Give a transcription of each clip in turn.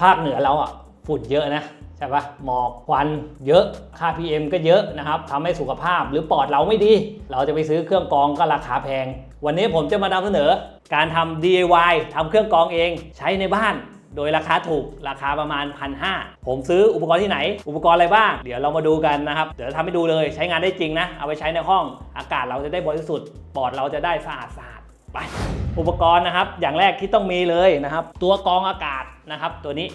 ภาคเหนือเราอะฝุ่นเยอะนะใช่ปะหมอกควันเยอะค่า PM ก็เยอะนะครับทำให้สุขภาพหรือปอดเราไม่ดี เราจะไปซื้อเครื่องกรองก็ราคาแพง วันนี้ผมจะมานำเสนอ การทำ DIY ทำเครื่องกรองเองใช้ในบ้านโดยราคาถูกราคาประมาณ1,500ผมซื้ออุปกรณ์ที่ไหน อุปกรณ์อะไรบ้าง เดี๋ยวเรามาดูกันนะครับ เดี๋ยวทำให้ดูเลยใช้งานได้จริงนะ เอาไปใช้ในห้องอากาศเราจะได้บริสุทธิ์ปอดเราจะได้สะอาดสะอาด ไป อุปกรณ์นะครับ อย่างแรกที่ต้องมีเลยนะครับ ตัวกรองอากาศนะครับ ตัวนี้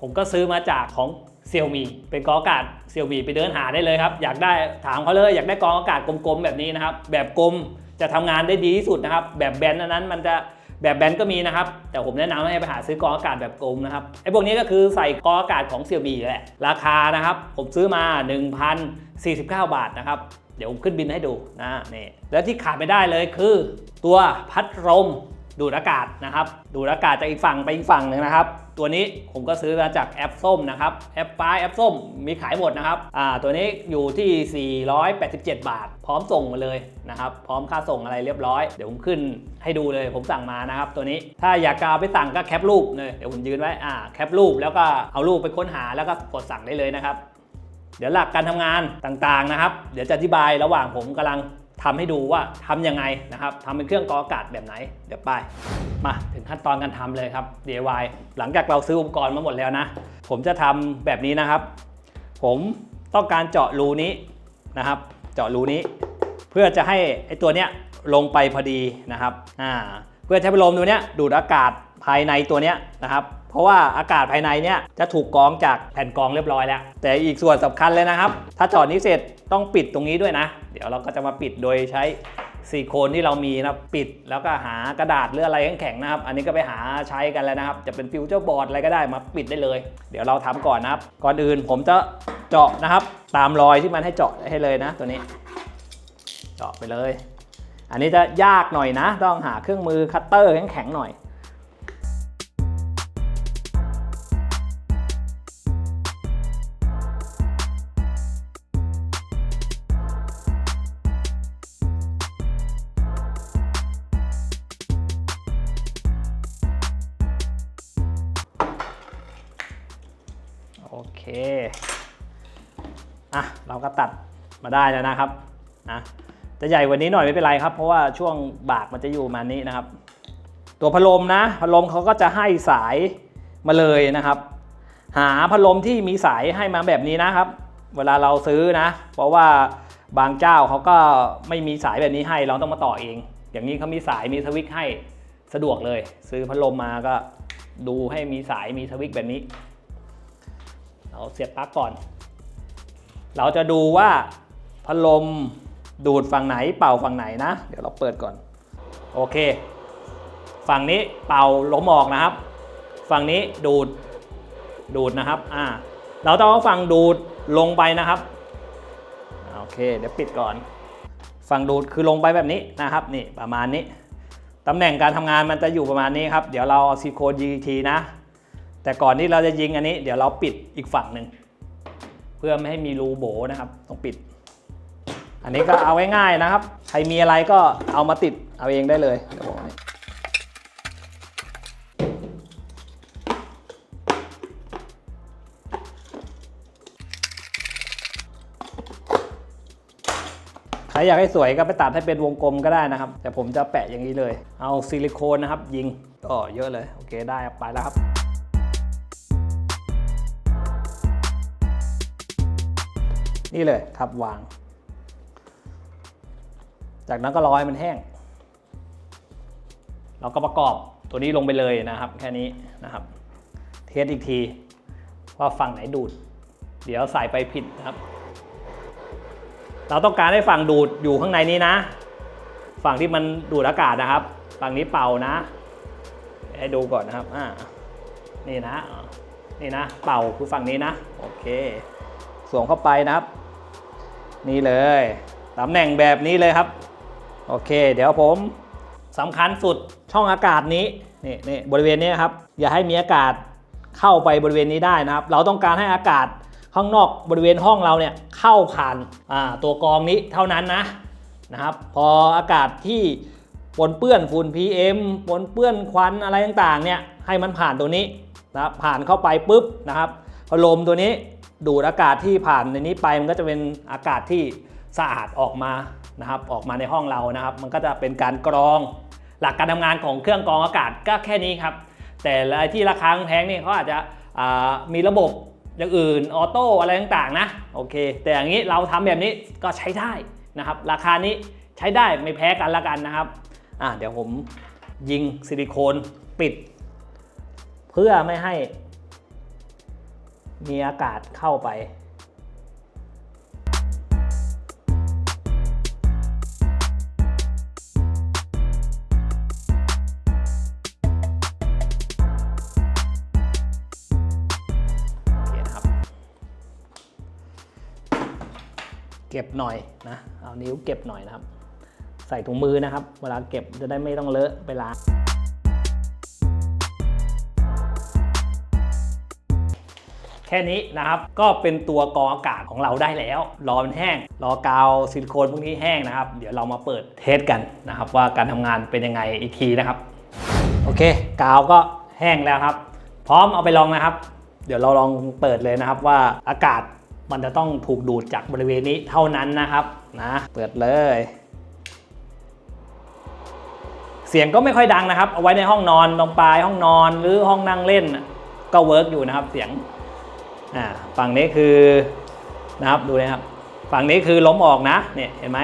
ผมก็ซื้อมาจากของเซี่ยมีเป็นกรองอากาศเซี่ยมีไปเดินหาได้เลยครับ อยากได้ถามเขาเลย อยากได้กรองอากาศกลมๆแบบนี้นะครับ แบบกลมจะทำงานได้ดีที่สุดนะครับ แบบแบนนั้นมันจะแบบแบนก็มีนะครับ แต่ผมแนะนำให้ไปหาซื้อกรองอากาศแบบกลมนะครับไอ้พวกนี้ก็คือใส่กรองอากาศของเซี่ยมีแหละราคานะครับ ผมซื้อมา 1,049 บาทนะครับ เดี๋ยวผมขึ้นบินให้ดูนะนี่แล้วที่ขาดไม่ได้เลยคือ ตัวพัดลมดูดอากาศนะครับ ดูดอากาศจากอีกฝั่งไปอีกฝั่งหนึ่งนะครับ ตัวนี้ผมก็ซื้อมาจากแอปส้มนะครับ แอปฟ้าแอปส้มมีขายหมดนะครับ อ่า ตัวนี้อยู่ที่ 487 บาท พร้อมส่งมาเลยนะครับ พร้อมค่าส่งอะไรเรียบร้อย เดี๋ยวผมขึ้นให้ดูเลย ผมสั่งมานะครับ ตัวนี้ ถ้าอยากจะเอาไปสั่งก็แคปรูปเลย เดี๋ยวผมยืนไว้ อ่า แคปรูปแล้วก็เอารูปไปค้นหาแล้วก็กดสั่งได้เลยนะครับ เดี๋ยวหลักการทำงานต่างๆนะครับ เดี๋ยวจะอธิบายระหว่างผมกำลังทำให้ดูว่าทำยังไงนะครับทำเป็นเครื่องกรองอากาศแบบไหน เดี๋ยวไป มาถึงขั้นตอนการทำเลยครับ DIY หลังจากเราซื้ออุปกรณ์มาหมดแล้วนะ ผมจะทำแบบนี้นะครับ ผมต้องการเจาะรูนี้นะครับ เจาะรูนี้ เพื่อจะให้ไอตัวเนี้ยลงไปพอดีนะครับอ่าเพื่อใช้พัดลมตัวเนี้ยดูดอากาศ ภายในตัวเนี้ยนะครับ เพราะว่าอากาศภายในเนี้ยจะถูกกรองจากแผ่นกรองเรียบร้อยแล้ว แต่อีกส่วนสำคัญเลยนะครับ ถ้าเจอดนี้เสร็จต้องปิดตรงนี้ด้วยนะ เดี๋ยวเราก็จะมาปิดโดยใช้ซิลิโคนที่เรามีนะปิดแล้วก็หากระดาษหรืออะไรแข็งๆนะครับ อันนี้ก็ไปหาใช้กันแล้วนะครับ จะเป็นฟิวเจอร์บอร์ดอะไรก็ได้มาปิดได้เลย เดี๋ยวเราทำก่อนนะครับ ก่อนอื่นผมจะเจาะนะครับ ตามรอยที่มันให้เจาะให้เลยนะ ตัวนี้ เจาะไปเลย อันนี้จะยากหน่อยนะ ต้องหาเครื่องมือคัตเตอร์แข็งๆหน่อย อเคอะเราก็ตัดมาได้แล้วนะครับนะจะใหญ่กว่านี้หน่อยไม่เป็นไรครับ เพราะว่าช่วงบากมันจะอยู่มานี้นะครับ ตัวพัดลมนะพัดลมเขาก็จะให้สายมาเลยนะครับ หาพัดลมที่มีสายให้มาแบบนี้นะครับ เวลาเราซื้อนะ เพราะว่าบางเจ้าเขาก็ไม่มีสายแบบนี้ให้เราต้องมาต่อเอง อย่างนี้เขามีสายมีสวิตช์ให้สะดวกเลย ซื้อพัดลมมาก็ดูให้มีสายมีสวิตช์แบบนี้ เราเสียบปลั๊กก่อน เราจะดูว่าพัดลมดูดฝั่งไหนเป่าฝั่งไหนนะ เดี๋ยวเราเปิดก่อน โอเค ฝั่งนี้เป่าลมออกนะครับ ฝั่งนี้ดูดดูดนะครับ อ่า เราต้องเอาฝั่งดูดลงไปนะครับ โอเค เดี๋ยวปิดก่อน ฝั่งดูดคือลงไปแบบนี้นะครับ นี่ประมาณนี้ ตำแหน่งการทำงานมันจะอยู่ประมาณนี้ครับ เดี๋ยวเราเอาซีโคนยีทีนะ แต่ก่อนที่เราจะยิงอันนี้ เดี๋ยวเราปิดอีกฝั่งหนึ่งเพื่อไม่ให้มีรูโบนะครับต้องปิด อันนี้ก็เอาง่ายๆนะครับ ใครมีอะไรก็เอามาติดเอาเองได้เลยเดี๋ยวบอกให้ใครอยากให้สวยก็ไปตัดให้เป็นวงกลมก็ได้นะครับ แต่ผมจะแปะอย่างนี้เลย เอาซิลิโคนนะครับ ยิงก็เยอะเลย โอเคได้ไปแล้วครับ นี่เลยครับวาง จากนั้นก็รอให้มันแห้ง เราก็ประกอบตัวนี้ลงไปเลยนะครับ แค่นี้นะครับ เทสอีกทีว่าฝั่งไหนดูด เดี๋ยวใส่ไปผิดนะครับ เราต้องการให้ฝั่งดูดอยู่ข้างในนี้นะ ฝั่งที่มันดูดอากาศนะครับ ฝั่งนี้เป่านะ ให้ดูก่อนนะครับอ่านี่นะ นี่นะ เป่าคือฝั่งนี้นะ โอเค สวมเข้าไปนะครับ นี่เลยตำแหน่งแบบนี้เลยครับ โอเค เดี๋ยวผมสำคัญสุดช่องอากาศนี้นี่นี่บริเวณนี้ครับ อย่าให้มีอากาศเข้าไปบริเวณนี้ได้นะครับ เราต้องการให้อากาศข้างนอกบริเวณห้องเราเนี่ยเข้าผ่านตัวกรองนี้เท่านั้นนะนะครับ พออากาศที่ปนเปื้อนฝุ่น PM ปนเปื้อนควันอะไรต่างๆเนี่ยให้มันผ่านตัวนี้นะครับผ่านเข้าไปปุ๊บนะครับพัดลมตัวนี้ ดูดอากาศที่ผ่านในนี้ไปมันก็จะเป็นอากาศที่สะอาดออกมานะครับออกมาในห้องเรานะครับ มันก็จะเป็นการกรอง หลักการทำงานของเครื่องกรองอากาศก็แค่นี้ครับ แต่อะไรที่ราคาแพงนี่เขาอาจจะมีระบบอย่างอื่นออโต้อะไรต่างๆนะโอเค แต่อย่างนี้เราทำแบบนี้ก็ใช้ได้นะครับ ราคานี้ใช้ได้ไม่แพ้กันละกันนะครับอะเดี๋ยวผมยิงซิลิโคนปิด เพื่อไม่ให้ มีอากาศเข้าไปโอเคนครับเก็บหน่อยนะ เอานิ้วเก็บหน่อยนะครับ ใส่ถุงมือนะครับ เวลาเก็บจะได้ไม่ต้องเลอะไปล้าง แค่นี้นะครับ ก็เป็นตัวกรองอากาศของเราได้แล้ว รอมันแห้ง รอกาวซิลิโคนพวกนี้แห้งนะครับ เดี๋ยวเรามาเปิดเทสกันนะครับ ว่าการทำงานเป็นยังไงอีกทีนะครับ โอเค กาวก็แห้งแล้วครับ พร้อมเอาไปลองนะครับ เดี๋ยวเราลองเปิดเลยนะครับว่าอากาศมันจะต้องถูกดูดจากบริเวณนี้เท่านั้นนะครับนะเปิดเลย เสียงก็ไม่ค่อยดังนะครับ เอาไว้ในห้องนอนตรงปลายห้องนอนหรือห้องนั่งเล่น ก็เวิร์กอยู่นะครับเสียง อ่าฝั่งนี้คือนะครับดูนะครับ ฝั่งนี้คือล้มออกนะเนี่ยเห็นไหม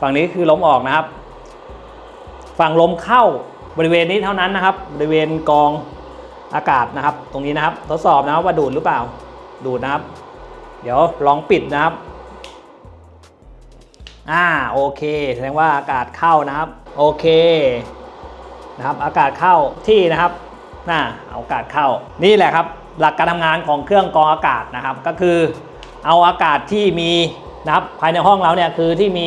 ฝั่งนี้คือล้มออกนะครับ ฝั่งลมเข้าบริเวณนี้เท่านั้นนะครับ บริเวณกองอากาศนะครับ ตรงนี้นะครับ ทดสอบนะครับว่าดูดหรือเปล่า ดูดนะครับ เดี๋ยวลองปิดนะครับอ่าโอเค แสดงว่าอากาศเข้านะครับ โอเคนะครับ อากาศเข้าที่นะครับน่าเอาอากาศเข้านี่แหละครับ หลักการทำงานของเครื่องกรองอากาศนะครับ ก็คือเอาอากาศที่มีนะครับภายในห้องเราเนี่ยคือที่มี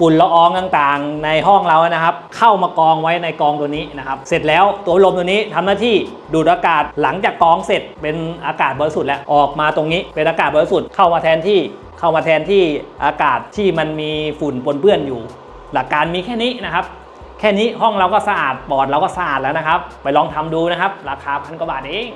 ฝุ่นละอองต่างๆ ในห้องเรานะครับ เข้ามากองไว้ในกองตัวนี้นะครับ เสร็จแล้วตัวลมตัวนี้ทำหน้าที่ดูดอากาศหลังจากกองเสร็จเป็นอากาศบริสุทธิ์แล้วออกมาตรงนี้เป็นอากาศบริสุทธิ์เข้ามาแทนที่เข้ามาแทนที่อากาศที่มันมีฝุ่นปนเปื้อนอยู่ หลักการมีแค่นี้นะครับ แค่นี้ห้องเราก็สะอาดปอดเราก็สะอาดแล้วนะครับ ไปลองทำดูนะครับ ราคาพันกว่าบาทเอง